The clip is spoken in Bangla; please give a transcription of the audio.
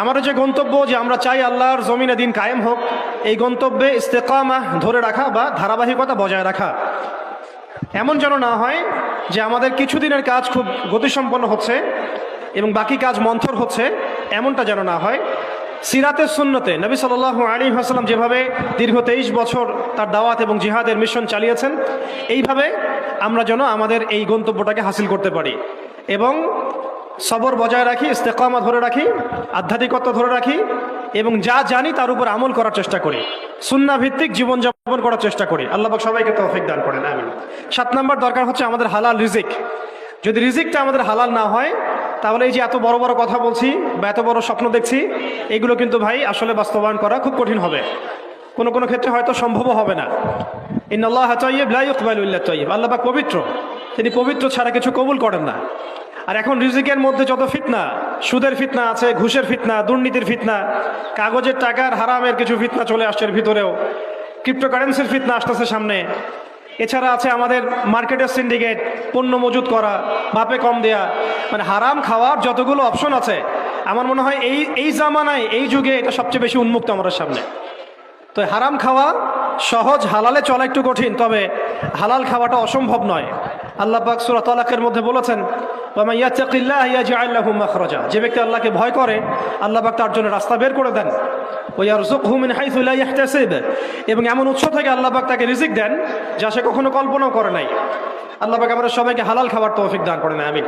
আমারও যে গন্তব্য যে আমরা চাই আল্লাহর জমিনে দিন কায়েম হোক, এই গন্তব্যে ইস্তেকামা ধরে রাখা বা ধারাবাহিকতা বজায় রাখা। এমন যেন না হয় যে আমাদের কিছুদিনের কাজ খুব গতিসম্পন্ন হচ্ছে এবং বাকি কাজ মন্থর হচ্ছে, এমনটা যেন না হয়। সিরাতের সুন্নতে নবী সাল আলী হাসলাম যেভাবে দীর্ঘ তেইশ বছর তার দাওয়াত এবং জিহাদের মিশন চালিয়েছেন, এইভাবে আমরা যেন আমাদের এই গন্তব্যটাকে হাসিল করতে পারি। এবং সবর বজায় রাখি, ইস্তেকামা ধরে রাখি আধ্যাত্মিকত্ব ধরে রাখি এবং যা জানি তার উপর আমল করার চেষ্টা করি। সুন্না ভিত্তিক জীবনযাপন করার চেষ্টা করি। আল্লাহবাক সবাইকে তৌফিক দান করেন, আমিন। সাত নম্বর দরকার হচ্ছে আমাদের হালাল রিজিক। যদি রিজিকটা আমাদের হালাল না হয়, তাহলে এই যে এত বড় বড় কথা বলছি বা এত বড় স্বপ্ন দেখছি, এগুলো কিন্তু ভাই আসলে বাস্তবায়ন করা খুব কঠিন হবে। কোনো কোনো ক্ষেত্রে হয়তো সম্ভবও হবে না। ইন্নআল্লাহ তৈব লাই ইকবালুল্লাহ তৈব আল্লাহ পাক পবিত্র। তিনি পবিত্র ছাড়া কিছু কবুল করেন না। আর এখন রিজিকের মধ্যে যত ফিতনা, সুদের ফিতনা আছে, ঘুষের ফিতনা, দুর্নীতির ফিতনা, কাগজের টাকার, হারামের কিছু ফিতনা চলে আসছে ভিতরেও ক্রিপ্টোকারেন্সির ফিতনা আসতেছে সামনে। এছাড়া আছে আমাদের মার্কেটের সিন্ডিকেট পণ্য মজুত করা মাপে কম দেয়া। মানে হারাম খাওয়ার যতগুলো অপশন আছে, আমার মনে হয় এই এই জামানায়, এই যুগে এটা সবচেয়ে বেশি উন্মুক্ত আমাদের সামনে। তো হারাম খাওয়া সহজ, হালালে চলা একটু কঠিন, তবে হালাল খাওয়াটা অসম্ভব নয়। আল্লাহ পাক সুরা তালাকের মধ্যে বলেছেন যে ব্যক্তি আল্লাহকে ভয় করে, আল্লাহ পাক তার জন্য রাস্তা বের করে দেন। এবং এমন উৎস থেকে আল্লাহ পাক তাকে রিজিক দেন, যা সে কখনো কল্পনাও করে নাই। আল্লাহ পাক আমরা সবাইকে হালাল খাবার তৌফিক দান করে নেয় আমিন।